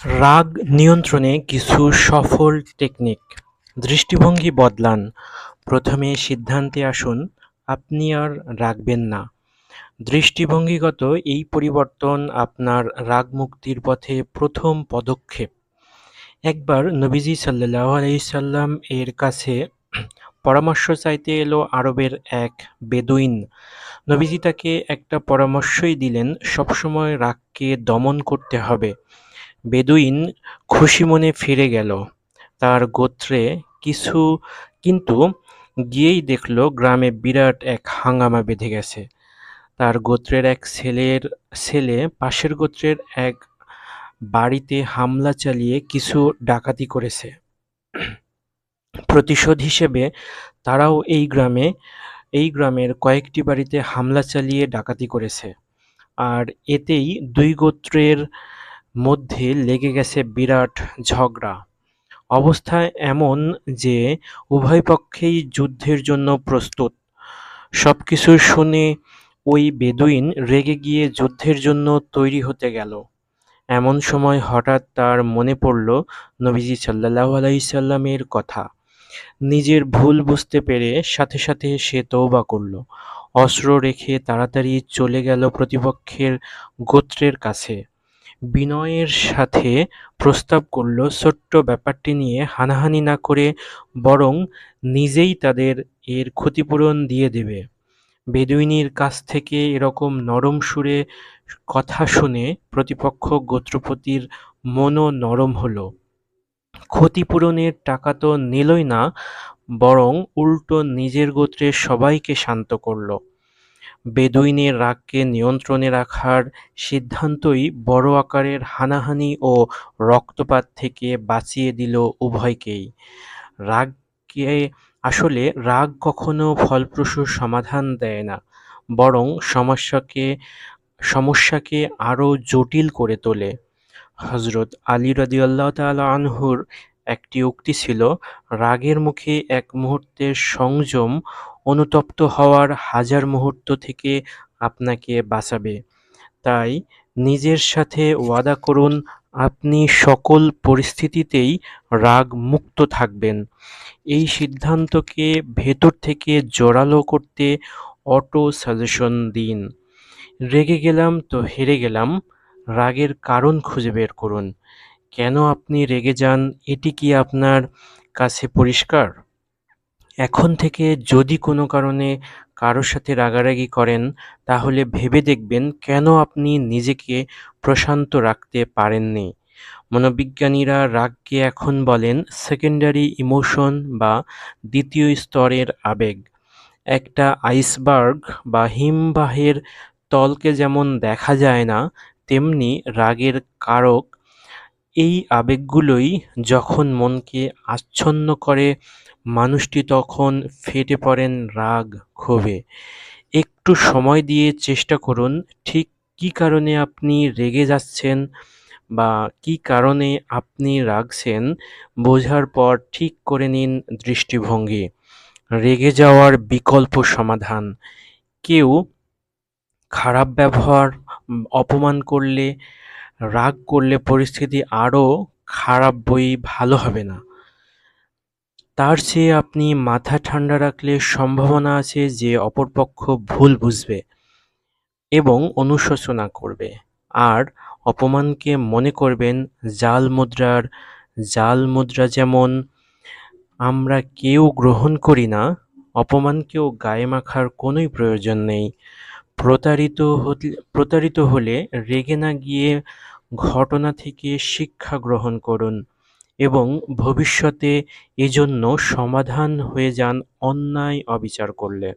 রাগ নিয়ন্ত্রণে কিছু সফল টেকনিক দৃষ্টিভঙ্গি বদলান। প্রথমে সিদ্ধান্তে আসুন, আপনি আর রাগবেন না। দৃষ্টিভঙ্গিগত এই পরিবর্তন আপনার রাগ মুক্তির পথে প্রথম পদক্ষেপ। একবার নবীজি সাল্লাহ আলাইসাল্লাম এর কাছে পরামর্শ চাইতে এলো আরবের এক বেদুইন। নবীজি তাকে একটা পরামর্শই দিলেন, সবসময় রাগকে দমন করতে হবে। বেদুইন খুশি মনে ফিরে গেল। তার গোত্রে কিছু কিন্তু গিয়েই দেখল গ্রামে বিরাট এক হাঙ্গামা বেঁধে গেছে। তার গোত্রের এক ছেলের ছেলে পাশের গোত্রের এক বাড়িতে হামলা চালিয়ে কিছু ডাকাতি করেছে। প্রতিশোধ হিসেবে তারাও এই গ্রামে, এই গ্রামের কয়েকটি বাড়িতে হামলা চালিয়ে ডাকাতি করেছে। আর এতেই দুই গোত্রের মধ্যে লেগে গেছে বিরাট ঝগড়া। অবস্থা এমন যে উভয় পক্ষেই যুদ্ধের জন্য প্রস্তুত। সবকিছু শুনে ওই বেদুইন রেগে গিয়ে যুদ্ধের জন্য তৈরি হতে গেল। এমন সময় হঠাৎ তার মনে পড়ল নবীজি সাল্লাহ আলাইসাল্লামের কথা। নিজের ভুল বুঝতে পেরে সাথে সাথে সে তৌবা করল। অস্ত্র রেখে তাড়াতাড়ি চলে গেল প্রতিপক্ষের গোত্রের কাছে। বিনয়ের সাথে প্রস্তাব করল ছোট্ট ব্যাপারটি নিয়ে হানাহানি না করে বরং নিজেই তাদের এর ক্ষতিপূরণ দিয়ে দেবে। বেদুইনির কাছ থেকে এরকম নরম সুরে কথা শুনে প্রতিপক্ষ গোত্রপতির মনও নরম হলো। ক্ষতিপূরণের টাকা তো নিলই না, বরং উল্টো নিজের গোত্রের সবাইকে শান্ত করল। বেদুইনের রাগকে নিয়ন্ত্রণে রাখার সিদ্ধান্তই বড় আকারের হানাহানি ও রক্তপাত থেকে বাঁচিয়ে দিল উভয়কেই। রাগকে, আসলে রাগ কখনো ফলপ্রসূ সমাধান দেয় না, বরং সমস্যাকে সমস্যাকে আরও জটিল করে তোলে। হজরত আলী রাদিয়াল্লাহ তাআলা আনহুর একটি উক্তি ছিল, রাগের মুখে এক মুহূর্তের সংযম অনুতপ্ত হওয়ার হাজার মুহূর্ত থেকে আপনাকে বাঁচাবে। তাই নিজের সাথে ওয়াদা করুন, আপনি সকল পরিস্থিতিতেই রাগ মুক্ত থাকবেন। এই সিদ্ধান্তকে ভেতর থেকে জোরালো করতে অটো সাজেশন দিন। রেগে গেলাম তো হেরে গেলাম, রাগের কারণ খুঁজে বের করুন। কেন আপনি রেগে যান? এটি কি আপনার কাছে পরিষ্কার? এখন থেকে যদি কোনো কারণে কারও সাথে রাগারাগি করেন, তাহলে ভেবে দেখবেন কেন আপনি নিজেকে প্রশান্ত রাখতে পারেননি। মনোবিজ্ঞানীরা রাগকে এখন বলেন সেকেন্ডারি ইমোশন বা দ্বিতীয় স্তরের আবেগ। একটা আইসবার্গ বা হিমবাহের তলকে যেমন দেখা যায় না, তেমনি রাগের কারক এই আবেগগুলোই যখন মনকে আচ্ছন্ন করে, মানুষটি তখন ফেটে পড়েন রাগ ক্ষোভে। একটু সময় দিয়ে চেষ্টা করুন, ঠিক কী কারণে আপনি রেগে যাচ্ছেন বা কী কারণে আপনি রাগছেন বোঝার পর ঠিক করে নিন দৃষ্টিভঙ্গি। রেগে যাওয়ার বিকল্প সমাধান। কেউ খারাপ ব্যবহার, অপমান করলে রাগ করলে পরিস্থিতি আরও খারাপ বই ভালো হবে না। তার চেয়ে আপনি মাথা ঠান্ডা রাখলে সম্ভাবনা আছে যে অপরপক্ষ ভুল বুঝবে এবং অনুশোচনা করবে। আর অপমানকে মনে করবেন, জাল মুদ্রার, জাল মুদ্রা যেমন আমরা কেউ গ্রহণ করি না, অপমানকেও গায়ে মাখার কোনোই প্রয়োজন নেই। প্রতারিত প্রতারিত হলে রেগে না গিয়ে ঘটনা থেকে শিক্ষা গ্রহণ করুন এবং ভবিষ্যতে এজন্য সমাধান হয়ে যান অন্যায় অবিচার করলে।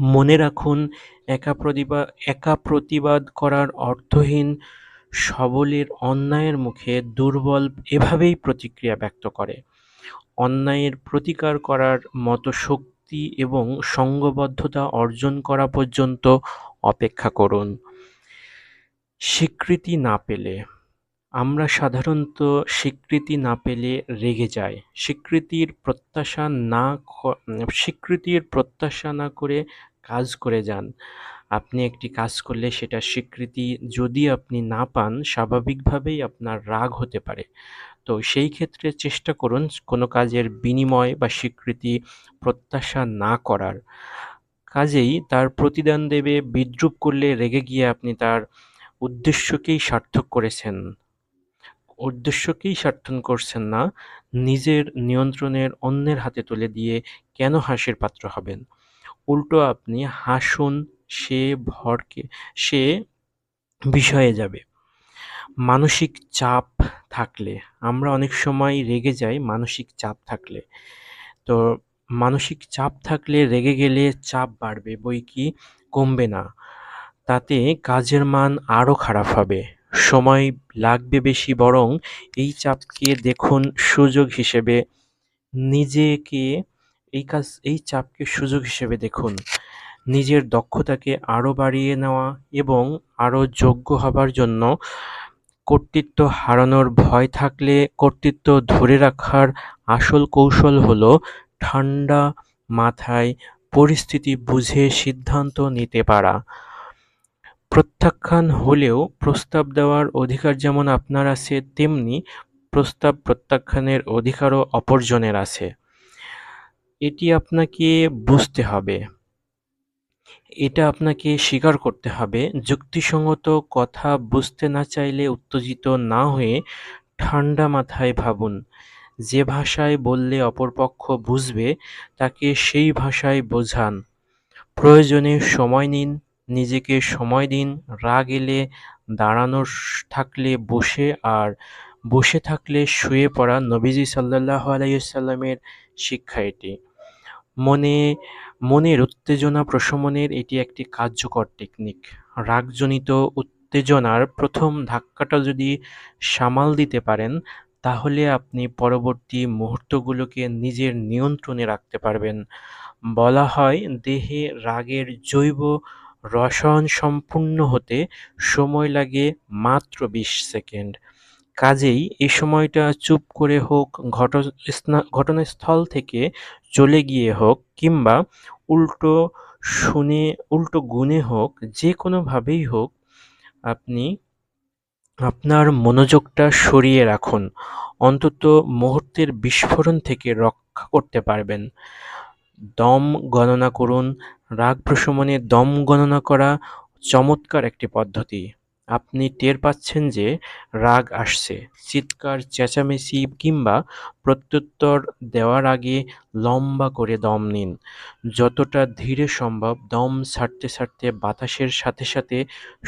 মনে রাখুন, একা প্রতিবাদ একা প্রতিবাদ করার অর্থহীন সবলের অন্যায়ের মুখে দুর্বল এভাবেই প্রতিক্রিয়া ব্যক্ত করে। অন্যায়ের প্রতিকার করার মতো শক্তি এবং সঙ্গবদ্ধতা অর্জন করা পর্যন্ত অপেক্ষা করুন। স্বীকৃতি না পেলে, আমরা সাধারণত স্বীকৃতি না পেলে রেগে যাই। স্বীকৃতির প্রত্যাশা না স্বীকৃতির প্রত্যাশা না করে কাজ করে যান। আপনি একটি কাজ করলে সেটা স্বীকৃতি যদি আপনি না পান, স্বাভাবিকভাবেই আপনার রাগ হতে পারে। তো সেই ক্ষেত্রে চেষ্টা করুন কোনো কাজের বিনিময় বা স্বীকৃতি প্রত্যাশা না করার। কাজেই তার প্রতিদান দেবে বিদ্রূপ করলে রেগে গিয়ে আপনি তার উদ্দেশ্যকেই সার্থক করেছেন। উদ্দেশ্যকেই সার্থক করছেন না, নিজের নিয়ন্ত্রণের অন্যের হাতে তুলে দিয়ে কেন হাসির পাত্র হবেন? উল্টো আপনি হাসুন, সে ভরকে সে বিষয়ে যাবে। মানসিক চাপ থাকলে, আমরা অনেক সময় রেগে যাই মানসিক চাপ থাকলে। তো মানসিক চাপ থাকলে রেগে গেলে চাপ বাড়বে, বই কি কমবে না। তাতে কাজের মান আরও খারাপ হবে। সময় লাগবে বেশি, বরং এই চাপকে দেখুন সুযোগ হিসেবে নিজেকে এই কাজ, এই চাপকে সুযোগ হিসেবে দেখুন। নিজের দক্ষতাকে আরও বাড়িয়ে নেওয়া এবং আরও যোগ্য হবার জন্য কর্তৃত্ব হারানোর ভয় থাকলে কর্তৃত্ব ধরে রাখার আসল কৌশল হলো ঠান্ডা মাথায় পরিস্থিতি বুঝে সিদ্ধান্ত নিতে পারা। প্রত্যাখ্যান হলেও প্রস্তাব দেওয়ার অধিকার যেমন আপনার আছে, তেমনি প্রস্তাব প্রত্যাখ্যানের অধিকারও অপরজনের আছে। এটি আপনাকে বুঝতে হবে। এটা আপনাকে স্বীকার করতে হবে। যুক্তিসঙ্গত কথা বুঝতে না চাইলে উত্তেজিত না হয়ে ঠান্ডা মাথায় ভাবুন। যে ভাষায় বললে অপরপক্ষ বুঝবে তাকে সেই ভাষায় বোঝান। প্রয়োজনে সময় নিন, নিজেকে সময় দিন। রাগ এলে দাঁড়ানো থাকলে বসে আর বসে থাকলে শুয়ে পড়া নবীজি সাল্লাল্লাহু আলাইহি ওয়াসাল্লামের শিক্ষা এটি। মনে মনের উত্তেজনা প্রশমনের এটি একটি কার্যকর টেকনিক। রাগজনিত উত্তেজনার প্রথম ধাক্কাটা যদি সামাল দিতে পারেন, তাহলে আপনি পরবর্তী মুহূর্তগুলোকে নিজের নিয়ন্ত্রণে রাখতে পারবেন। বলা হয়, দেহে রাগের জৈব রসায়ন সম্পূর্ণ হতে সময় লাগে মাত্র বিশ সেকেন্ড। কাজেই এ সময়টা চুপ করে হোক, ঘটনাস্থল থেকে চলে গিয়ে হোক কিংবা উল্টো শুনে উল্টো গুণে হোক যে কোনোভাবেই হোক আপনি আপনার মনোযোগটা সরিয়ে রাখুন। অন্তত মুহূর্তের বিস্ফোরণ থেকে রক্ষা করতে পারবেন। দম গণনা করুন। রাগ প্রশমনে দম গণনা করা চমৎকার একটি পদ্ধতি। আপনি টের পাচ্ছেন যে রাগ আসছে। চিৎকার, চেঁচামেচি কিংবা প্রত্যুত্তর দেওয়ার আগে লম্বা করে দম নিন। যতটা ধীরে সম্ভব দম ছাড়তে ছাড়তে বাতাসের সাথে সাথে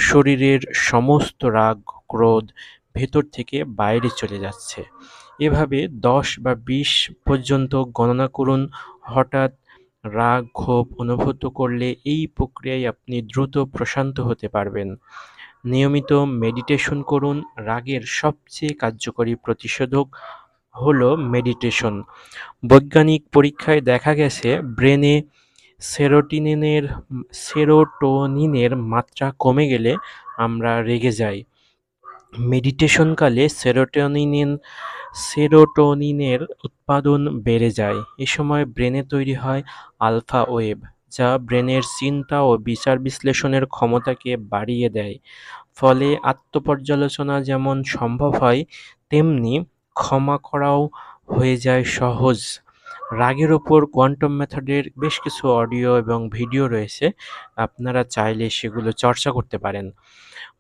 শরীরের সমস্ত রাগ, ক্রোধ ভেতর থেকে বাইরে চলে যাচ্ছে। এভাবে দশ বা বিশ পর্যন্ত গণনা করুন। হঠাৎ রাগ, ক্ষোভ অনুভূত করলে এই প্রক্রিয়ায় আপনি দ্রুত প্রশান্ত হতে পারবেন। নিয়মিত মেডিটেশন করুন। রাগের সবচেয়ে কার্যকরী প্রতিষেধক হলো মেডিটেশন। বৈজ্ঞানিক পরীক্ষায় দেখা গেছে ব্রেনে সেরোটিনিনের সেরোটোনিনের মাত্রা কমে গেলে আমরা রেগে যাই। মেডিটেশনকালে সেরোটোনিন সেরোটোনিনের উৎপাদন বেড়ে যায়। এ সময় ব্রেনে তৈরি হয় আলফা ওয়েভ, যা ব্রেনের চিন্তা ও বিচার বিশ্লেষণের ক্ষমতাকে বাড়িয়ে দেয়। ফলে আত্মপর্যালোচনা যেমন সম্ভব হয়, তেমনি ক্ষমা করাও হয়ে যায় সহজ। রাগের ওপর কোয়ান্টাম মেথডের বেশ কিছু অডিও এবং ভিডিও রয়েছে। আপনারা চাইলে সেগুলো চর্চা করতে পারেন।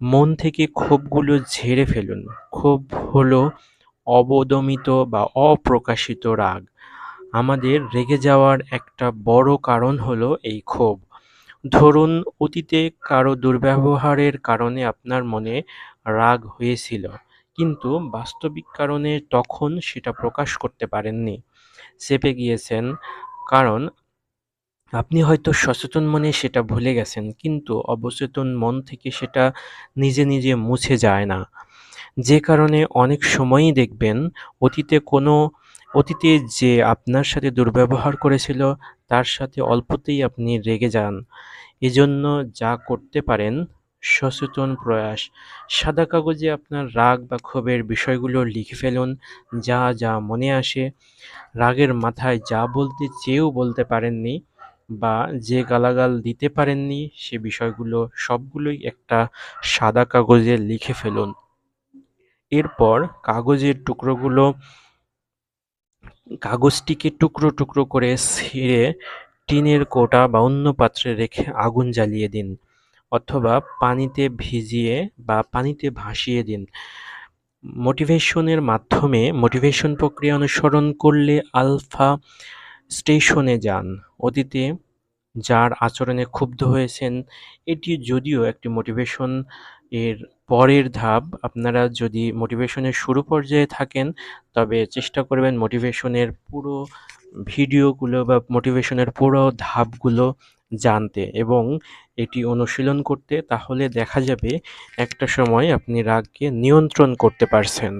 মন থেকে ক্ষোভগুলো ঝেড়ে ফেলুন। ক্ষোভ হলো অবদমিত বা অপ্রকাশিত রাগ। আমাদের রেগে যাওয়ার একটা বড় কারণ হলো এই ক্ষোভ। ধরুন, অতীতে কারও দুর্ব্যবহারের কারণে আপনার মনে রাগ হয়েছিল, কিন্তু বাস্তবিক কারণে তখন সেটা প্রকাশ করতে পারেননি। চেপে গিয়েছেন, কারণ আপনি হয়তো সচেতন মনে সেটা ভুলে গেছেন, কিন্তু অবচেতন মন থেকে সেটা নিজে নিজে মুছে যায় না। যে কারণে অনেক সময়ই দেখবেন, অতীতে কোনো অতীতে যে আপনার সাথে দুর্ব্যবহার করেছিল তার সাথে অল্পতেই আপনি রেগে যান। এজন্য যা করতে পারেন সচেতন প্রয়াস। সাদা কাগজে আপনার রাগ বা ক্ষোভের বিষয়গুলো লিখে ফেলুন। যা যা মনে আসে, রাগের মাথায় যা বলতে চেয়েও বলতে পারেননি বা যে গালাগাল দিতে পারেননি সে বিষয়গুলো সবগুলোই একটা সাদা কাগজে লিখে ফেলুন এরপর কাগজের টুকরোগুলো কাগজটিকে টুকরো টুকরো করে ছিঁড়ে টিনের কোটা বা অন্য পাত্রে রেখে আগুন জ্বালিয়ে দিন, অথবা পানিতে ভিজিয়ে বা পানিতে ভাসিয়ে দিন। মোটিভেশনের মাধ্যমে মোটিভেশন প্রক্রিয়া অনুসরণ করলে আলফা স্টেশনে যান। অতীতে যার আচরণে ক্ষুব্ধ হয়েছেন, এটি যদিও একটি মোটিভেশন এর পরের ধাপ, আপনারা যদি মোটিভেশনের শুরু পর্যায়ে থাকেন, তবে চেষ্টা করবেন মোটিভেশনের পুরো ভিডিওগুলো বা মোটিভেশনের পুরো ধাপগুলো জানতে এবং এটি অনুশীলন করতে, তাহলে দেখা যাবে একটা সময় আপনি রাগকে নিয়ন্ত্রণ করতে পারছেন।